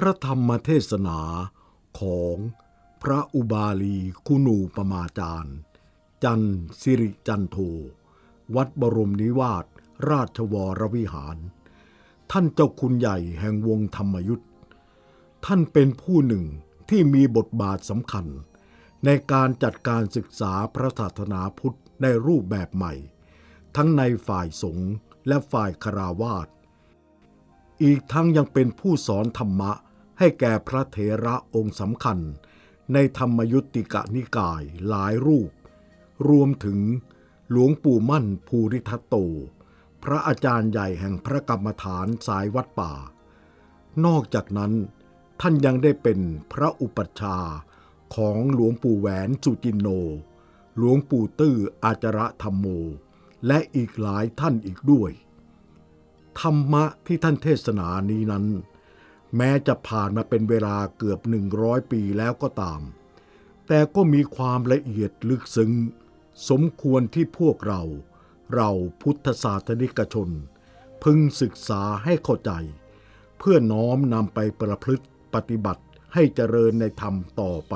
พระธรรมเทศนาของพระอุบาลีคุณูปมาจารย์ จันสิริจันโท วัดบรมนิวาสราชวรวิหาร ท่านเจ้าคุณใหญ่แห่งวงธรรมยุทธ์ท่านเป็นผู้หนึ่งที่มีบทบาทสำคัญ ในการจัดการศึกษาพระศาสนาพุทธในรูปแบบใหม่ ทั้งในฝ่ายสงฆ์และฝ่ายคาราวาสอีกทั้งยังเป็นผู้สอนธรรมะ ให้แก่พระเถระองค์สำคัญ ในธรรมยุติกะนิกายหลายรูป รวมถึงหลวงปู่มั่นภูริทัตโต พระอาจารย์ใหญ่แห่งพระกรรมฐานสายวัดป่า นอกจากนั้นท่านยังได้เป็นพระอุปัชฌาย์ของหลวงปู่แหวนสุจินโน หลวงปู่ตื้ออาจระธรรมโม และอีกหลายท่านอีกด้วย ธรรมะที่ท่านเทศนานี้นั้น แม้จะผ่านมาเป็นเวลาเกือบหนึ่งร้อยปีแล้วก็ตาม แต่ก็มีความละเอียดลึกซึ้ง สมควรที่พวกเรา เราพุทธศาสนิกชน พึงศึกษาให้เข้าใจ เพื่อน้อมนำไปประพฤติปฏิบัติให้เจริญในธรรมต่อไป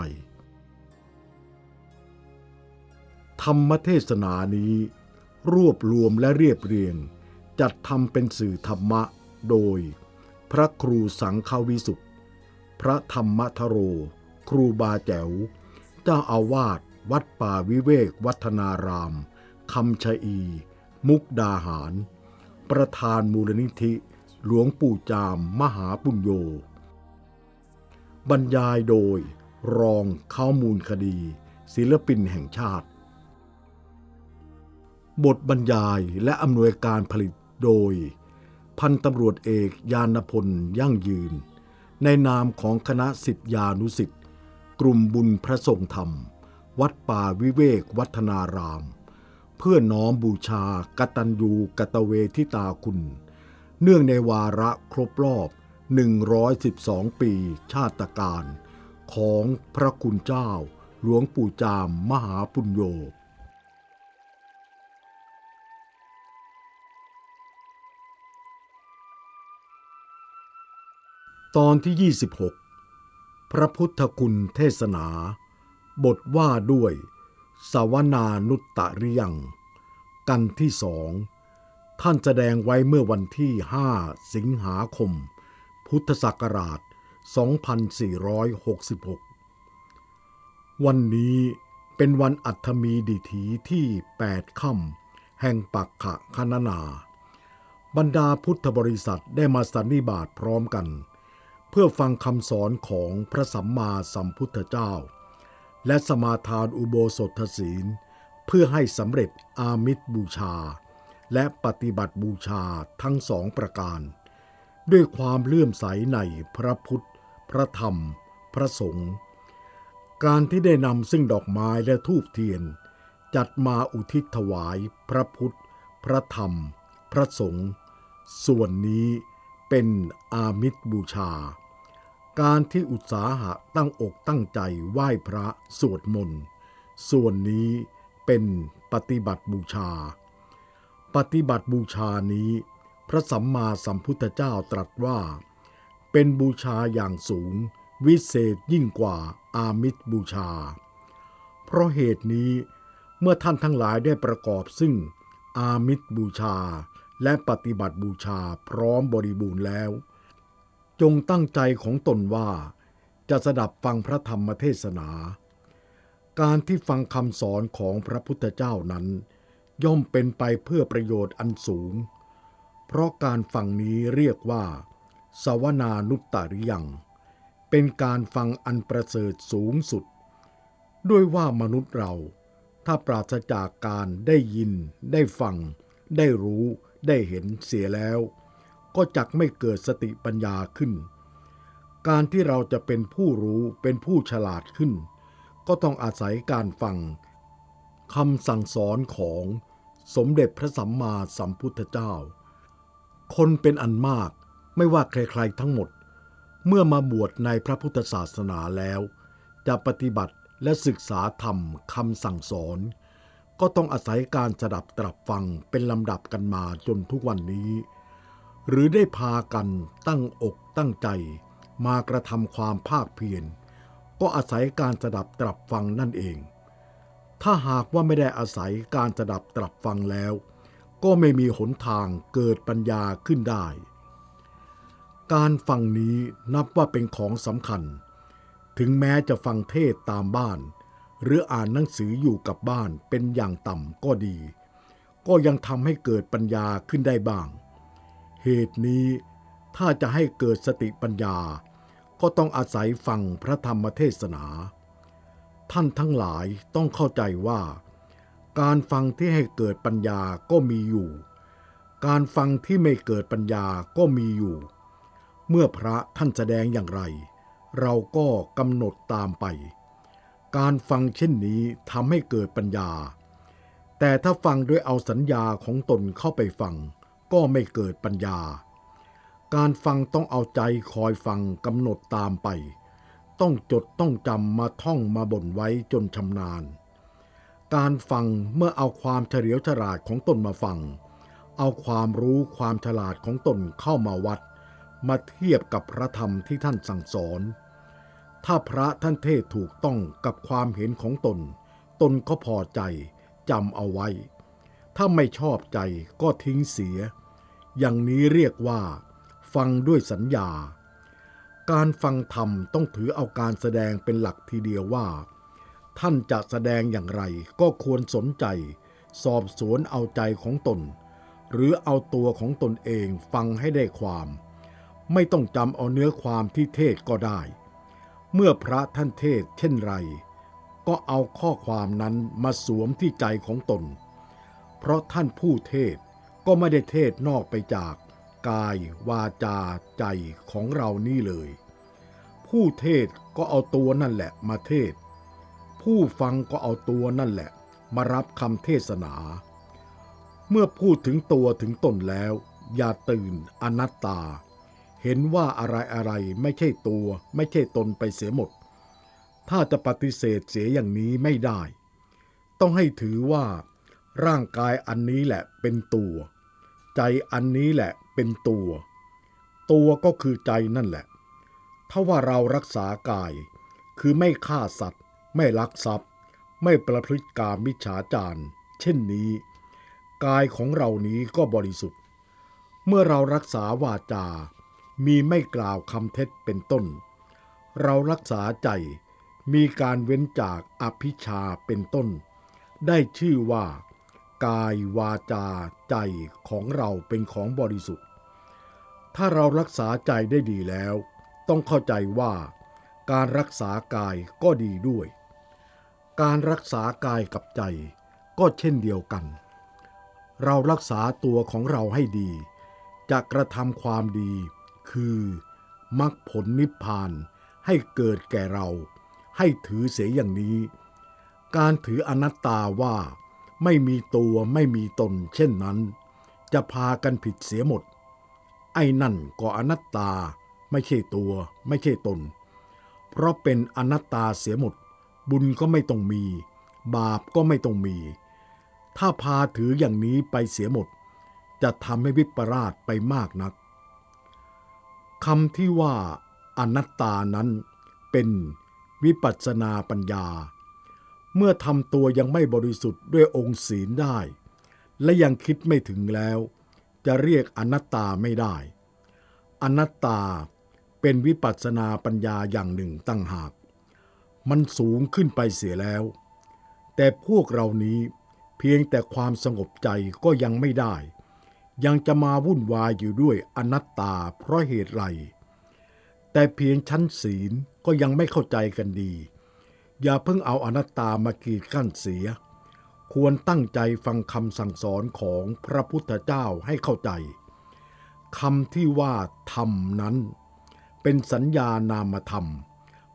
ธรรมเทศนานี้ รวบรวมและเรียบเรียง จัดทำเป็นสื่อธรรมะโดย พระครูสังฆวิสุทธิ์พระธรรมทโร ครูบาแจ๋ว เจ้าอาวาสวัดป่าวิเวกวัฒนารามคำชะอี มุกดาหาร ประธานมูลนิธิ หลวงปู่จามมหาปุญโญบรรยายโดย รองข้ามูลคดี ศิลปินแห่งชาติ บทบรรยายและอำนวยการผลิตโดย พันตำรวจเอกยานพลยั่งยืน ในนามของคณะสิทธิานุสิทธิ์กลุ่มบุญพระทรงธรรม วัดป่าวิเวกวัฒนาราม เพื่อน้อมบูชากตัญญูกตเวทิตาคุณ เนื่องในวาระครบรอบ 112 ปีชาติการ ของพระคุณเจ้า หลวงปู่จามมหาปุญโญ ตอนที่ 26 พระพุทธคุณเทศนา บทว่าด้วย สวนานุตตริยัง กันที่สองท่านแสดงไว้เมื่อวันที่ 5 สิงหาคม พุทธศักราช 2466 วันนี้เป็นวันอัฐมีดิถีที่ 8 ค่ำแห่งปักขะคณนา บรรดาพุทธบริษัทได้มาสันนิบาตพร้อมกัน เพื่อฟังคำสอนของพระสัมมาสัมพุทธเจ้า และสมาทานอุโบสถศีล เพื่อให้สำเร็จอามิตรบูชา และปฏิบัติบูชาทั้งสองประการ ด้วยความเลื่อมใสในพระพุทธ พระธรรม พระสงฆ์การที่ได้นำซึ่งดอกไม้และทูบเทียน จัดมาอุทิศถวาย พระพุทธ พระธรรม พระสงฆ์ส่วนนี้ เป็นอามิตรบูชา การที่อุตสาหะตั้งอกตั้งใจไหว้พระสวดมนต์ ส่วนนี้เป็นปฏิบัติบูชา ปฏิบัติบูชานี้ พระสัมมาสัมพุทธเจ้าตรัสว่า เป็นบูชาอย่างสูง วิเศษยิ่งกว่าอามิตรบูชา เพราะเหตุนี้เมื่อท่านทั้งหลายได้ประกอบซึ่งอามิตรบูชา และปฏิบัติบูชาพร้อมบริบูรณ์แล้ว จงตั้งใจของตนว่าจะสดับฟังพระธรรมเทศนา การที่ฟังคำสอนของพระพุทธเจ้านั้น ย่อมเป็นไปเพื่อประโยชน์อันสูง เพราะการฟังนี้เรียกว่า สวนานุตตริยัง เป็นการฟังอันประเสริฐสูงสุด ด้วยว่ามนุษย์เราถ้าปราศจากการได้ยิน ได้ฟัง ได้รู้ ได้เห็นเสียแล้ว ก็จักไม่เกิดสติปัญญาขึ้น การที่เราจะเป็นผู้รู้เป็นผู้ฉลาดขึ้น ก็ต้องอาศัยการฟังคำสั่งสอนของสมเด็จพระสัมมาสัมพุทธเจ้า คนเป็นอันมากไม่ว่าใครๆทั้งหมด เมื่อมาบวชในพระพุทธศาสนาแล้ว จะปฏิบัติและศึกษาธรรมคำสั่งสอน ก็ต้องอาศัยการสดับตรับฟังเป็นลำดับกันมาจนทุกวันนี้ หรือได้พากันตั้งอกตั้งใจ มากระทำความภาคเพียรก็อาศัยการสดับตรับฟังนั่นเอง ถ้าหากว่าไม่ได้อาศัยการสดับตรับฟังแล้ว ก็ไม่มีหนทางเกิดปัญญาขึ้นได้ การฟังนี้นับว่าเป็นของสำคัญ ถึงแม้จะฟังเทศตามบ้าน หรืออ่านหนังสืออยู่กับบ้านเป็นอย่างต่ำก็ดี ก็ยังทำให้เกิดปัญญาขึ้นได้บ้าง เหตุนี้ถ้าจะให้เกิดสติปัญญา ก็ต้องอาศัยฟังพระธรรมเทศนา ท่านทั้งหลายต้องเข้าใจว่า การฟังที่ให้เกิดปัญญาก็มีอยู่ การฟังที่ไม่เกิดปัญญาก็มีอยู่ เมื่อพระท่านแสดงอย่างไร เราก็กำหนดตามไป การฟังเช่นนี้ทำให้เกิดปัญญา แต่ถ้าฟังด้วยเอาสัญญาของตนเข้าไปฟัง ก็ไม่เกิดปัญญา การฟังต้องเอาใจคอยฟังกำหนดตามไป ต้องจดต้องจำมาท่องมาบ่นไว้จนชำนาญ การฟังเมื่อเอาความเฉลียวฉลาดของตนมาฟัง เอาความรู้ความฉลาดของตนเข้ามาวัด มาเทียบกับพระธรรมที่ท่านสั่งสอน ถ้าพระท่านเทศถูกต้องกับความเห็นของตน ตนก็พอใจจำเอาไว้ ถ้าไม่ชอบใจก็ทิ้งเสีย อย่างนี้เรียกว่า ฟังด้วยสัญญา การฟังธรรมต้องถือเอาการแสดงเป็นหลักทีเดียวว่า ท่านจะแสดงอย่างไรก็ควรสนใจ สอบสวนเอาใจของตน หรือเอาตัวของตนเองฟังให้ได้ความ ไม่ต้องจำเอาเนื้อความที่เทศก็ได้ เมื่อพระท่านเทศเช่นไร ก็เอาข้อความนั้นมาสวมที่ใจของตน เพราะท่านผู้เทศก็ไม่ได้เทศนอกไปจาก กายวาจาใจของเรานี่เลย ผู้เทศก็เอาตัวนั่นแหละมาเทศ ผู้ฟังก็เอาตัวนั่นแหละ มารับคำเทศนา เมื่อพูดถึงตัวถึงตนแล้ว อย่าตื่นอนัตตา เห็นว่าอะไรอะไรไม่ใช่ตัวไม่ใช่ตนไปเสียหมด ถ้าจะปฏิเสธเสียอย่างนี้ไม่ได้ ต้องให้ถือว่า ร่างกายอันนี้แหละเป็นตัว ใจอันนี้แหละเป็นตัว ตัวก็คือใจนั่นแหละ ถ้าว่าเรารักษากาย คือไม่ฆ่าสัตว์ ไม่ลักทรัพย์ ไม่ประพฤติกามมิจฉาจารเช่นนี้ กายของเรานี้ก็บริสุทธิ์ เมื่อเรารักษาวาจา มีไม่กล่าวคำเท็จเป็นต้น เรารักษาใจมีการเว้นจากอภิชาเป็นต้น ได้ชื่อว่า กายวาจาใจของเราเป็นของบริสุทธิ์ ถ้าเรารักษาใจได้ดีแล้ว ต้องเข้าใจว่าการรักษากายก็ดีด้วย การรักษากายกับใจก็เช่นเดียวกัน เรารักษาตัวของเราให้ดี จะกระทำความดี คือมรรคผลนิพพานให้เกิดแก่เรา ให้ถือเสียอย่างนี้ การถืออนัตตาว่า ไม่มีตัวไม่มีตน เช่นนั้น จะพากันผิดเสียหมด ไอ้นั่นก็อนัตตา ไม่ใช่ตัว ไม่ใช่ตน เพราะเป็นอนัตตาเสียหมด บุญก็ไม่ต้องมี บาปก็ไม่ต้องมี ถ้าพาถืออย่างนี้ไปเสียหมด จะทำให้วิปราชไปมากนัก คำที่ว่าอนัตตานั้นเป็นวิปัสสนาปัญญา เมื่อทำตัวยังไม่บริสุทธิ์ด้วยองค์ศีลได้ และยังคิดไม่ถึงแล้ว จะเรียกอนัตตาไม่ได้ อนัตตาเป็นวิปัสสนาปัญญาอย่างหนึ่งตั้งหาก มันสูงขึ้นไปเสียแล้ว แต่พวกเรานี้เพียงแต่ความสงบใจก็ยังไม่ได้ ยังจะมาวุ่นวายอยู่ด้วยอนัตตาเพราะเหตุไร แต่เพียงชั้นศีลก็ยังไม่เข้าใจกันดี อย่าเพิ่งเอาอนัตตามากีดกั้นเสีย ควรตั้งใจฟังคำสั่งสอนของพระพุทธเจ้าให้เข้าใจคำที่ว่าธรรมนั้น เป็นสัญญานามธรรม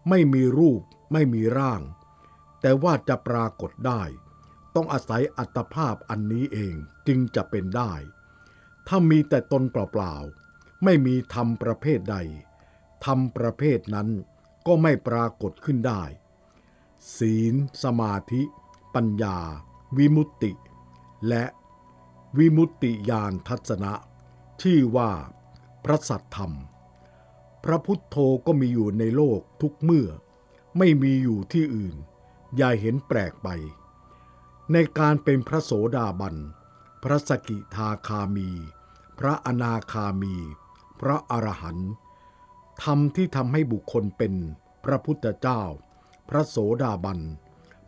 ไม่มีรูปไม่มีร่าง แต่ว่าจะปรากฏได้ ต้องอาศัยอัตภาพอันนี้เองจึงจะเป็นได้ ถ้ามีแต่ตนเปล่าๆ ไม่มีธรรมประเภทใด ธรรมประเภทนั้นก็ไม่ปรากฏขึ้นได้ ศีล สมาธิ ปัญญา วิมุตติ และวิมุตติญาณทัศนะชื่อว่าพระสัตธรรม พระพุทธโธก็มีอยู่ในโลกทุกเมื่อ ไม่มีอยู่ที่อื่น อย่าเห็นแปลกไป ในการเป็นพระโสดาบัน พระสกิทาคามี พระอนาคามี พระอรหันต์ธรรมที่ทำให้บุคคลเป็นพระพุทธเจ้า พระโสดาบัน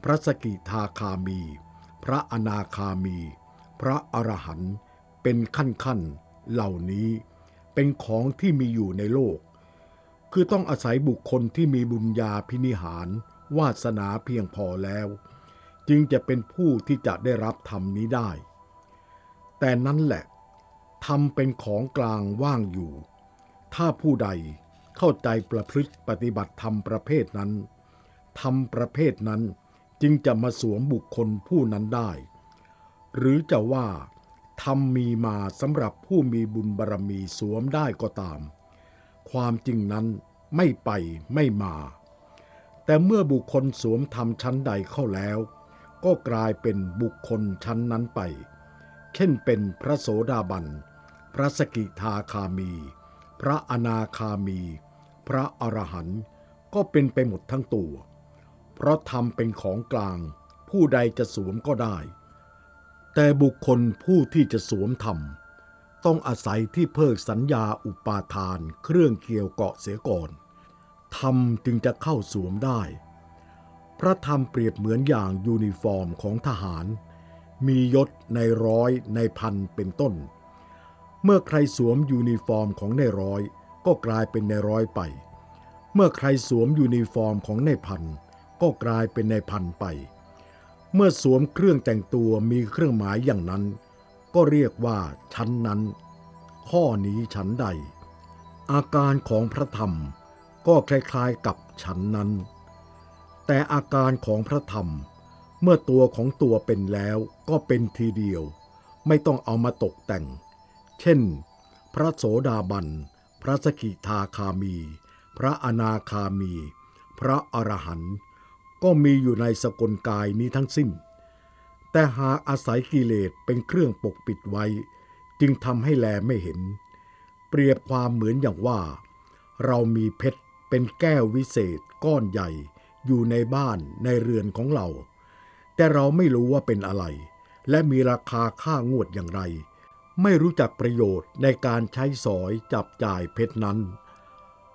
พระสกิทาคามี พระอนาคามี พระอรหันต์เป็นขั้นขั้นๆเหล่านี้เป็นของที่มีอยู่ในโลก คือต้องอาศัยบุคคลที่มีบุญญาพินิหาร วาสนาเพียงพอแล้ว จึงจะเป็นผู้ที่จะได้รับธรรมนี้ได้ แต่นั้นแหละ ธรรมเป็นของกลางว่างอยู่ ถ้าผู้ใดเข้าใจประพฤติปฏิบัติธรรมประเภทนั้นธรรมประเภทนั้นจึงจะมาสวมบุคคลผู้นั้นได้ หรือจะว่าธรรมมีมาสำหรับผู้มีบุญบารรมีสวมได้ก็ตาม ความจริงนั้นไม่ไปไม่มา แต่เมื่อบุคคลสวมธรรมชั้นใดเข้าแล้ว ก็กลายเป็นบุคคลชั้นนั้นไป เช่นเป็นพระโสดาบัน พระสกิทาคามี พระอนาคามี พระอรหันต์ก็เป็นไปหมดทั้งตัว เพราะธรรมเป็นของกลาง ผู้ใดจะสวมก็ได้ แต่บุคคลผู้ที่จะสวมธรรม ต้องอาศัยที่เพิกสัญญาอุปาทาน เครื่องเกี่ยวเกาะเสียก่อน ธรรมจึงจะเข้าสวมได้ พระธรรมเปรียบเหมือนอย่างยูนิฟอร์มของทหาร มียศในร้อยในพันเป็นต้น เมื่อใครสวมยูนิฟอร์มของในร้อย ก็กลายเป็นในร้อยไป เมื่อใครสวมยูนิฟอร์มของในพันก็กลายเป็นในพันไป เมื่อสวมเครื่องแต่งตัวมีเครื่องหมายอย่างนั้น ก็เรียกว่าชั้นนั้น ข้อนี้ชั้นใด อาการของพระธรรมก็คล้ายๆกับฉันนั้น แต่อาการของพระธรรม เมื่อตัวของตัวเป็นแล้วก็เป็นทีเดียว ไม่ต้องเอามาตกแต่ง เช่น พระโสดาบัน พระสกิทาคามี พระอนาคามี พระอรหันต์ก็มีอยู่ในสกลกายนี้ทั้งสิ้น แต่หากอาศัยกิเลสเป็นเครื่องปกปิดไว้ จึงทำให้แลไม่เห็น เปรียบความเหมือนอย่างว่า เรามีเพชรเป็นแก้ววิเศษก้อนใหญ่อยู่ในบ้านในเรือนของเรา แต่เราไม่รู้ว่าเป็นอะไร และมีราคาค่างวดอย่างไร ไม่รู้จักประโยชน์ในการใช้สอยจับจ่ายเพชรนั้น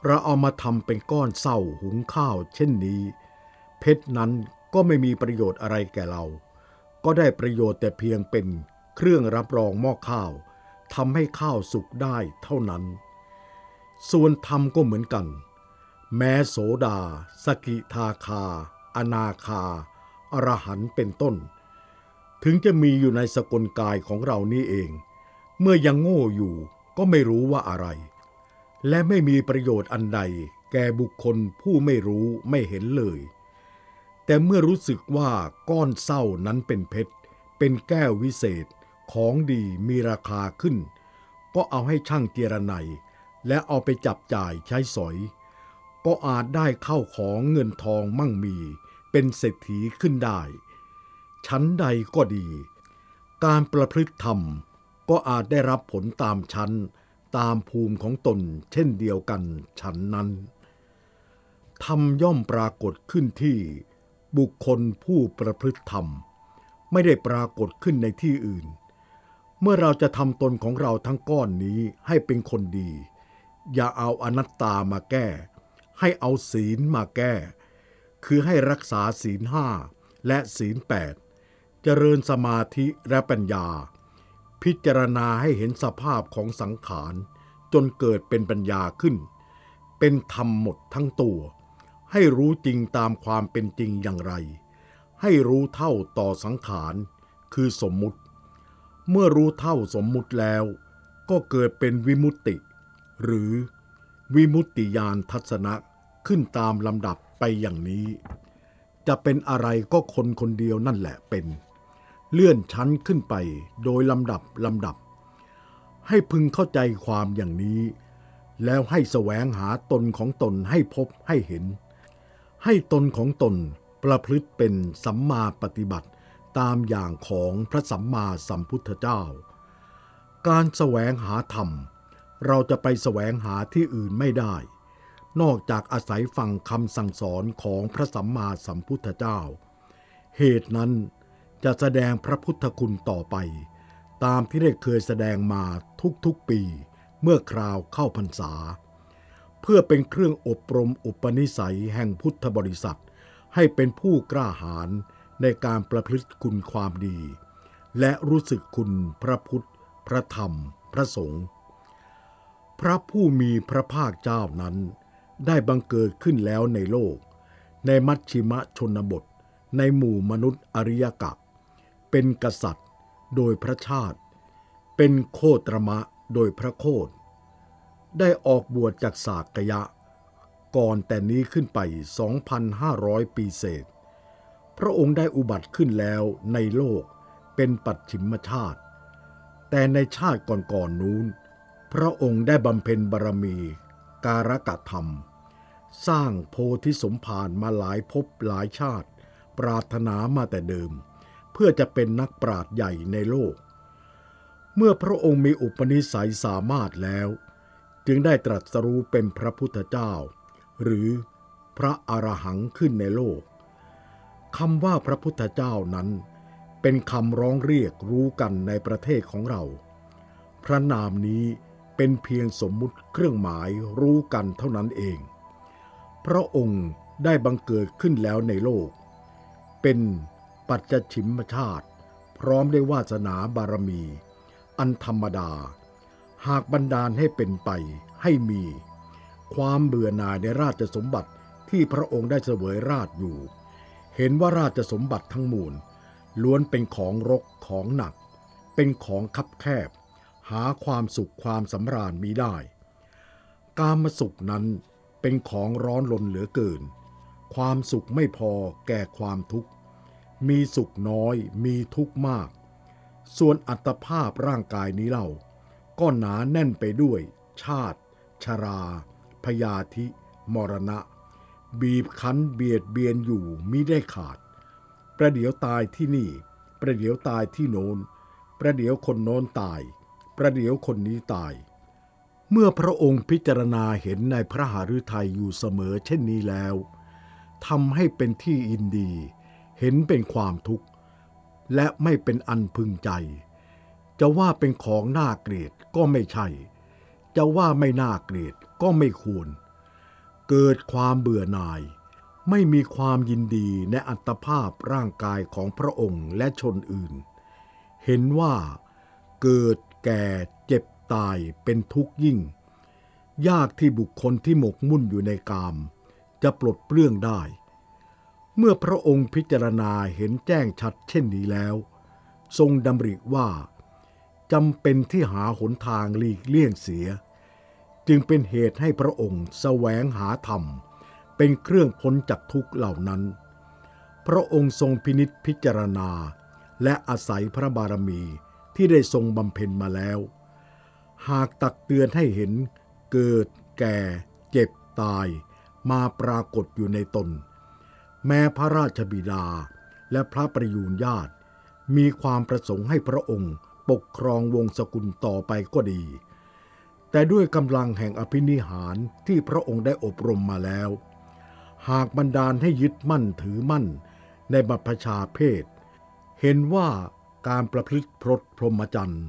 เราเอามาทำเป็นก้อนเศร้าหุงข้าวเช่นนี้ เพชรนั้นก็ไม่มีประโยชน์อะไรแก่เรา ก็ได้ประโยชน์แต่เพียงเป็นเครื่องรับรองหม้อข้าวทำให้ข้าวสุกได้เท่านั้น ส่วนธรรมก็เหมือนกัน แม้โสดา สกิทาคา อนาคา อรหันเป็นต้น ถึงจะมีอยู่ในสกลกายของเรานี่เอง เมื่อยังโง่อยู่ก็ไม่รู้ว่าอะไร และไม่มีประโยชน์อันใด แก่บุคคลผู้ไม่รู้ไม่เห็นเลย แต่เมื่อรู้สึกว่าก้อนเศร้านั้นเป็นเพชร เป็นแก้ววิเศษของดีมีราคาขึ้น ก็เอาให้ช่างเจรไนและเอาไปจับจ่ายใช้สอย ก็อาจได้เข้าของเงินทองมั่งมี เป็นเศรษฐีขึ้นได้ ชั้นใดก็ดี การประพฤติธรรม ก็อาจได้รับผลตามชั้น ตามภูมิของตนเช่นเดียวกันฉันนั้นธรรมย่อมปรากฏขึ้นที่บุคคลผู้ประพฤติธรรม ไม่ได้ปรากฏขึ้นในที่อื่น เมื่อเราจะทำตนของเราทั้งก้อนนี้ให้เป็นคนดี อย่าเอาอนัตตามาแก้ ให้เอาศีลมาแก้ คือให้รักษาศีลห้าและศีลแปดเจริญสมาธิและปัญญา พิจารณาให้เห็นสภาพของสังขาร จนเกิดเป็นปัญญาขึ้น เป็นธรรมหมดทั้งตัว ให้รู้จริงตามความเป็นจริงอย่างไร ให้รู้เท่าต่อสังขารคือสมมุติ เมื่อรู้เท่าสมมุติแล้ว ก็เกิดเป็นวิมุตติ หรือวิมุตติญาณทัศนะขึ้นตามลำดับไปอย่างนี้ จะเป็นอะไรก็คนคนเดียวนั่นแหละเป็น เลื่อนชั้นขึ้นไปโดยลำดับลำดับ ให้พึงเข้าใจความอย่างนี้ แล้วให้แสวงหาตนของตนให้พบให้เห็น ให้ตนของตนประพฤติเป็นสัมมาปฏิบัติตามอย่างของพระสัมมาสัมพุทธเจ้า การแสวงหาธรรม เราจะไปแสวงหาที่อื่นไม่ได้ นอกจากอาศัยฟังคำสั่งสอนของพระสัมมาสัมพุทธเจ้า เหตุนั้น จะแสดงพระพุทธคุณต่อไป ตามที่ได้เคยแสดงมาทุกๆปีเมื่อคราวเข้าพรรษา เพื่อเป็นเครื่องอบรมอุปนิสัยแห่งพุทธบริษัท ให้เป็นผู้กล้าหาญในการประพฤติคุณความดี และรู้สึกคุณพระพุทธ พระธรรม พระสงฆ์พระผู้มีพระภาคเจ้านั้น ได้บังเกิดขึ้นแล้วในโลก ในมัชชิมะชนบท ในหมู่มนุษย์อริยกะ เป็นกษัตริย์โดยพระชาติ เป็นโคตรมะโดยพระโคตได้ออกบวชจากสากยะ ก่อนแต่นี้ขึ้นไป 2,500 ปีเศษ พระองค์ได้อุบัติขึ้นแล้วในโลกเป็นปัจฉิมชาติ แต่ในชาติก่อนๆนนู้น พระองค์ได้บำเพ็ญบารมี การกะธรรม สร้างโพธิสมภารมาหลายภพหลายชาติ ปรารถนามาแต่เดิม เพื่อจะเป็นนักปราชญ์ใหญ่ในโลก เมื่อพระองค์มีอุปนิสัยสามารถแล้ว จึงได้ตรัสรู้เป็นพระพุทธเจ้า หรือพระอรหังขึ้นในโลกคำว่าพระพุทธเจ้านั้น เป็นคำร้องเรียกรู้กันในประเทศของเรา พระนามนี้เป็นเพียงสมมุติเครื่องหมายรู้กันเท่านั้นเอง พระองค์ได้บังเกิดขึ้นแล้วในโลก เป็น ปัจจฉิมชาติ พร้อมด้วยวาสนาบารมี อันธรรมดา หากบันดาลให้เป็นไปให้มี ความเบื่อหน่ายในราชสมบัติที่พระองค์ได้เสวยราชอยู่ เห็นว่าราชสมบัติทั้งมวลล้วนเป็นของรกของหนัก เป็นของคับแคบ หาความสุขความสำราญมีได้ การมาสุขนั้นเป็นของร้อนรนเหลือเกิน ความสุขไม่พอแก่ความทุกข์ มีสุขน้อยมีทุกข์มาก ส่วนอัตภาพร่างกายนี้เล่า ก็หนาแน่นไปด้วย ชาติ ชรา พยาธิ มรณะ บีบคั้นเบียดเบียนอยู่มิได้ขาด ประเดี๋ยวตายที่นี่ ประเดี๋ยวตายที่โน้น ประเดี๋ยวคนโน้นตาย ประเดี๋ยวคนนี้ตาย เมื่อพระองค์พิจารณาเห็นในพระหฤทัยอยู่เสมอเช่นนี้แล้วทำให้เป็นที่อินดี เห็นเป็นความทุกข์ และไม่เป็นอันพึงใจ จะว่าเป็นของน่าเกลียดก็ไม่ใช่ จะว่าไม่น่าเกลียดก็ไม่ควร เกิดความเบื่อหน่าย ไม่มีความยินดีในอัตภาพร่างกายของพระองค์และชนอื่น เห็นว่าเกิดแก่เจ็บตายเป็นทุกข์ยิ่ง ยากที่บุคคลที่หมกมุ่นอยู่ในกาม จะปลดเปลื้องได้ เมื่อพระองค์พิจารณาเห็นแจ้งชัดเช่นนี้แล้ว ทรงดำริว่าจำเป็นที่หาหนทางหลีกเลี่ยงเสีย จึงเป็นเหตุให้พระองค์แสวงหาธรรม เป็นเครื่องพ้นจากทุกเหล่านั้น พระองค์ทรงพินิษพิจารณา และอาศัยพระบารมีที่ได้ทรงบำเพ็ญมาแล้ว หากตักเตือนให้เห็นเกิดแก่ เจ็บตาย มาปรากฏอยู่ในตน แม้พระราชบิดาและพระประยูนญาติ มีความประสงค์ให้พระองค์ปกครองวงศกุลต่อไปก็ดี แต่ด้วยกำลังแห่งอภินิหารที่พระองค์ได้อบรมมาแล้ว หากบันดาลให้ยึดมั่นถือมั่นในบัพชาเพศ เห็นว่าการประพฤติพรตพรหมจรรย์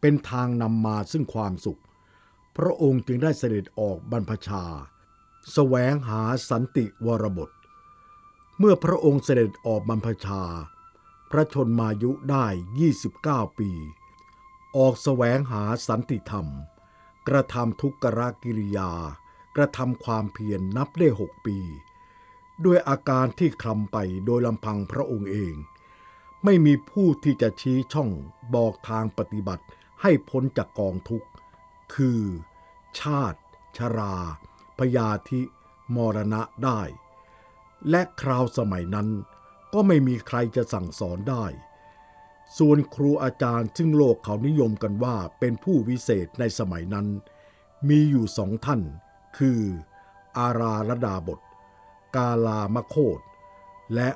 เป็นทางนำมาซึ่งความสุข พระองค์จึงได้เสด็จออกบรรพชา แสวงหาสันติวรบท เมื่อพระองค์เสด็จออกบรรพชา พระชนมายุได้ 29 ปี ออกแสวงหาสันติธรรม กระทำทุกขกิริยา กระทำความเพียรนนับได้หกปี ด้วยอาการที่คลำไปโดยลำพังพระองค์เอง ไม่มีผู้ที่จะชี้ช่องบอกทางปฏิบัติให้พ้นจากกองทุกข์ คือ ชาติ ชรา พยาธิ มรณะได้ และคราวสมัยนั้น ก็ไม่มีใครจะสั่งสอนได้ ส่วนครูอาจารย์ซึ่งโลกเขานิยมกันว่าเป็นผู้วิเศษในสมัยนั้น มีอยู่สองท่าน คือ อาราลดาบท กาลามโคตและ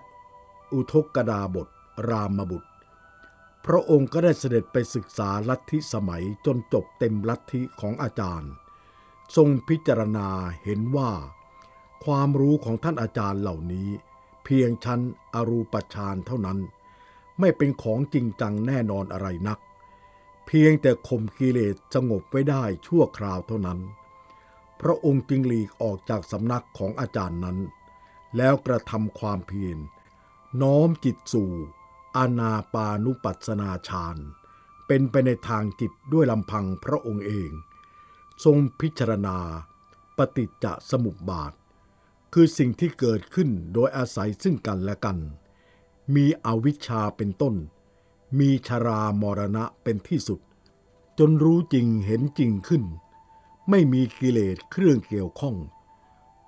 อุทกดาบทรามบุตร พระองค์ก็ได้เสด็จไปศึกษาลัทธิสมัยจนจบเต็มลัทธิของอาจารย์ ทรงพิจารณาเห็นว่า ความรู้ของท่านอาจารย์เหล่านี้ เพียงชั้นอรูปฌานเท่านั้น ไม่เป็นของจริงจังแน่นอนอะไรนัก เพียงแต่ข่มกิเลสสงบไว้ได้ชั่วคราวเท่านั้น พระองค์จึงหลีกออกจากสำนักของอาจารย์นั้น แล้วกระทำความเพียรน้อมจิตสู่อานาปานุปัสสนาฌานเป็นไปในทางจิตด้วยลำพังพระองค์เอง ทรงพิจารณา ปฏิจจสมุปบาท คือสิ่งที่เกิดขึ้นโดยอาศัยซึ่งกันและกัน มีอวิชชาเป็นต้น มีชรามรณะเป็นที่สุด จนรู้จริงเห็นจริงขึ้น ไม่มีกิเลสเครื่องเกี่ยวข้อง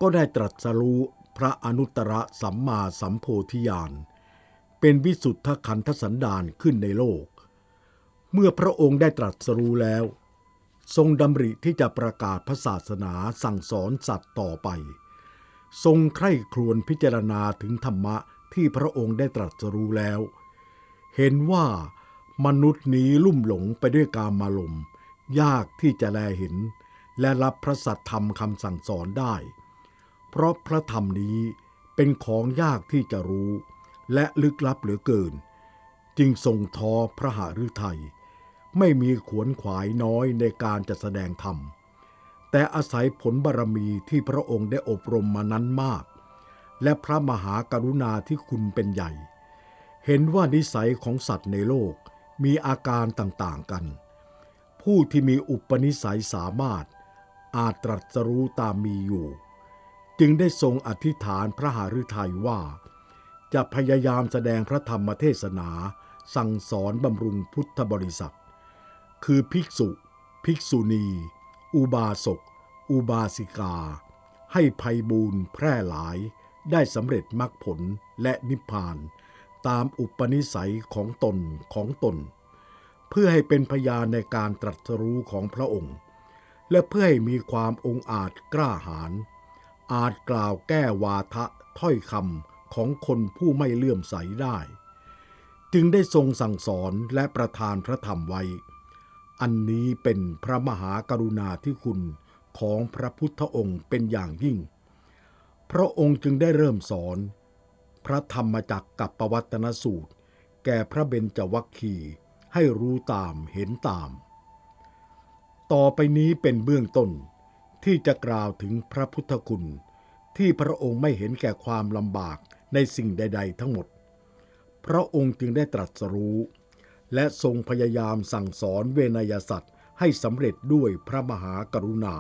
ก็ได้ตรัสรู้พระอนุตตรสัมมาสัมโพธิญาณเป็นวิสุทธขันธสันดานขึ้นในโลก เมื่อพระองค์ได้ตรัสรู้แล้ว ทรงดำริที่จะประกาศพระศาสนาสั่งสอนสัตว์ต่อไป ทรงใคร่ครวญพิจารณาถึงธรรมะที่พระองค์ได้ตรัสรู้แล้ว เห็นว่ามนุษย์นี้ลุ่มหลงไปด้วยกามารมณ์ยากที่จะแลเห็น และรับพระสัทธรรมคำสั่งสอนได้ เพราะพระธรรมนี้เป็นของยากที่จะรู้ และลึกลับเหลือเกิน จึงทรงท้อพระหฤทัยไม่มีขวนขวายน้อยในการจะแสดงธรรม แต่อาศัยผลบารมีที่พระองค์ได้อบรมมานั้นมาก และพระมหากรุณาที่คุณเป็นใหญ่ เห็นว่านิสัยของสัตว์ในโลกมีอาการต่างๆกัน ผู้ที่มีอุปนิสัยสามารถอาจตรัสรู้ตามมีอยู่ จึงได้ทรงอธิษฐานพระหฤทัยว่า จะพยายามแสดงพระธรรมเทศนา สั่งสอนบำรุงพุทธบริษัท คือภิกษุ ภิกษุณี อุบาสก อุบาสิกา ให้ภัยบูรณ์แพร่หลาย ได้สำเร็จมรรคผลและนิพพาน ตามอุปนิสัยของตนของตน เพื่อให้เป็นพยานในการตรัสรู้ของพระองค์ และเพื่อให้มีความองอาจกล้าหาญอาจกล่าวแก้วาทะถ้อยคำของคนผู้ไม่เลื่อมใสได้ จึงได้ทรงสั่งสอนและประทานพระธรรมไว้ อันนี้เป็นพระมหากรุณาธิคุณของพระพุทธองค์เป็นอย่างยิ่ง พระองค์จึงได้เริ่มสอน พระธรรมจักรกับปวัตนสูตร แก่พระเบญจวัคคีให้รู้ตามเห็นตาม ต่อไปนี้เป็นเบื้องต้นที่จะกล่าวถึงพระพุทธคุณ ที่พระองค์ไม่เห็นแก่ความลำบากในสิ่งใด ๆ ทั้งหมด พระองค์จึงได้ตรัสรู้ และทรงพยายามสั่งสอนเวนยสัตว์ให้สำเร็จด้วยพระมหากรุณา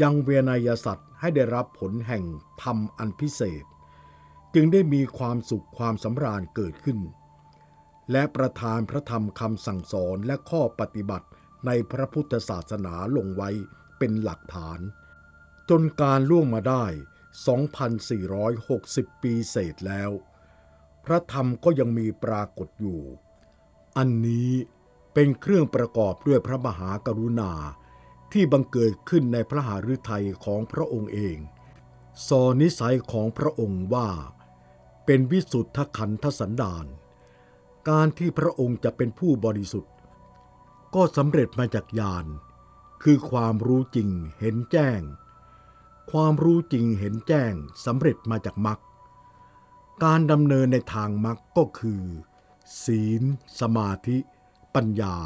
ยังเวนยสัตว์ให้ได้รับผลแห่งธรรมอันพิเศษ จึงได้มีความสุขความสำราญเกิดขึ้น และประทานพระธรรมคำสั่งสอนและข้อปฏิบัติในพระพุทธศาสนาลงไว้เป็นหลักฐาน จนการล่วงมาได้ 2,460 ปีเศษแล้ว พระธรรมก็ยังมีปรากฏอยู่ อันนี้เป็นเครื่องประกอบด้วยพระมหากรุณาที่บังเกิดขึ้นในพระหฤทัยของพระองค์เอง สอนนิสัยของพระองค์ว่า เป็นวิสุทธขันธสันดาน การที่พระองค์จะเป็นผู้บริสุทธิ์ ก็สำเร็จมาจากญาณคือความรู้จริงเห็นแจ้ง ความรู้จริงเห็นแจ้งสำเร็จมาจากมรรคการดำเนินในทางมรรคก็คือ ศีล สมาธิ ปัญญา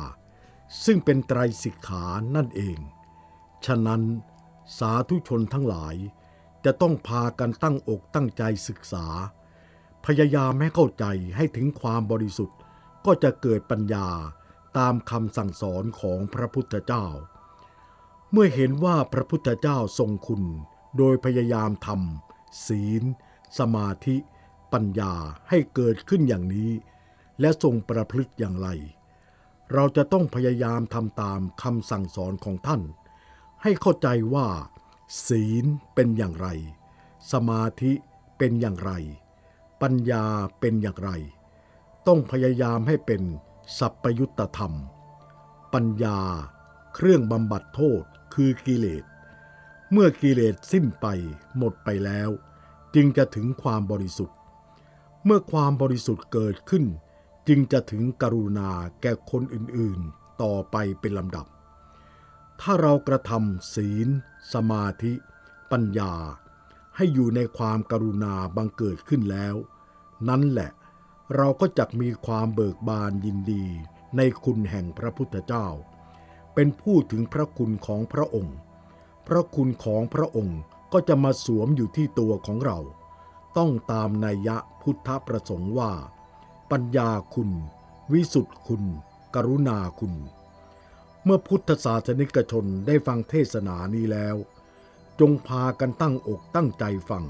ซึ่งเป็นไตรสิกขานั่นเอง ฉะนั้นสาธุชนทั้งหลายจะต้องพากันตั้งอกตั้งใจศึกษา พยายามให้เข้าใจให้ถึงความบริสุทธิ์ก็จะเกิดปัญญาตามคำสั่งสอนของพระพุทธเจ้า เมื่อเห็นว่าพระพุทธเจ้าทรงคุณ โดยพยายามทำศีล สมาธิ ปัญญาให้เกิดขึ้นอย่างนี้ และทรงประพฤติอย่างไร เราจะต้องพยายามทำตามคำสั่งสอนของท่าน ให้เข้าใจว่า ศีลเป็นอย่างไร สมาธิเป็นอย่างไร ปัญญาเป็นอย่างไร ต้องพยายามให้เป็นสัพยุตธรรม ปัญญา เครื่องบำบัดโทษคือกิเลส เมื่อกิเลสสิ้นไปหมดไปแล้ว จึงจะถึงความบริสุทธิ์ เมื่อความบริสุทธิ์เกิดขึ้น จึงจะถึงกรุณาแก่คนอื่นๆ ต่อไปเป็นลำดับ ถ้าเรากระทำศีล สมาธิ ปัญญา ให้อยู่ในความกรุณาบังเกิดขึ้นแล้ว นั้นแหละเราก็จะมีความเบิกบานยินดีในคุณแห่งพระพุทธเจ้า เป็นผู้ถึงพระคุณของพระองค์ พระคุณของพระองค์ก็จะมาสวมอยู่ที่ตัวของเรา ต้องตามนัยยะพุทธประสงค์ว่า ปัญญาคุณ วิสุทธิคุณ กรุณาคุณ เมื่อพุทธศาสนิกชนได้ฟังเทศนานี้แล้ว จงพากันตั้งอกตั้งใจฟัง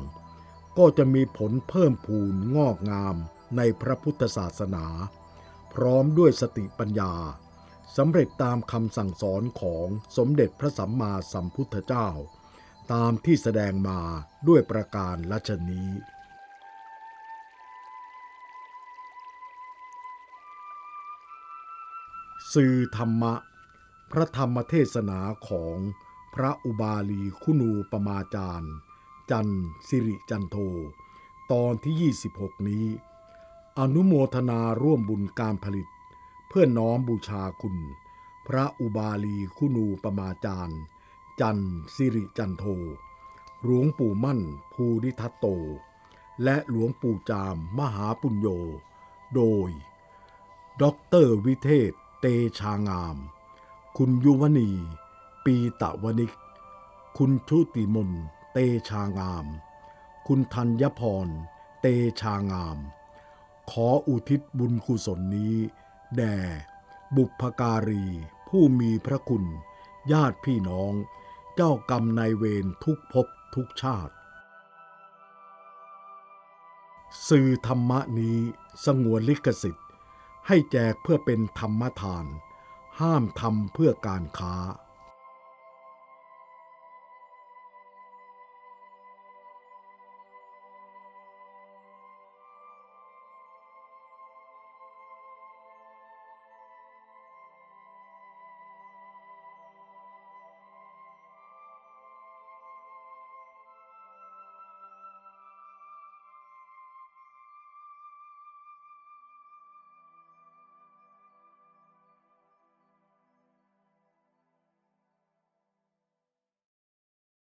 ก็จะมีผลเพิ่มพูนงอกงามในพระพุทธศาสนา พร้อมด้วยสติปัญญาสำเร็จตามคำสั่งสอนของสมเด็จพระสัมมาสัมพุทธเจ้า ตามที่แสดงมาด้วยประการละชนี้ สื่อธรรมะ พระธรรมเทศนาของพระอุบาลีคุณูปมาจารย์ จันสิริจันโท ตอนที่ 26 นี้ อนุโมทนาร่วมบุญการผลิต เพื่อน้อมบูชาคุณ พระอุบาลีคุณูปมาจารย์ จันสิริจันโท หลวงปู่มั่น ภูริทัตโต และหลวงปู่จามมหาปุญโญโดยด็อกเตอร์วิเทศ เตชางาม คุณยุวณี ปีตะวนิก คุณชุติมน เตชางาม คุณธัญพร เตชางาม ขออุทิศบุญกุศลนี้ แด่ บุพการี ผู้มีพระคุณ ญาติพี่น้อง เจ้ากรรมนายเวรทุกภพทุกชาติ สื่อธรรมะนี้สงวนลิขสิทธิ์ ให้แจกเพื่อเป็นธรรมทาน ห้ามทำเพื่อการค้า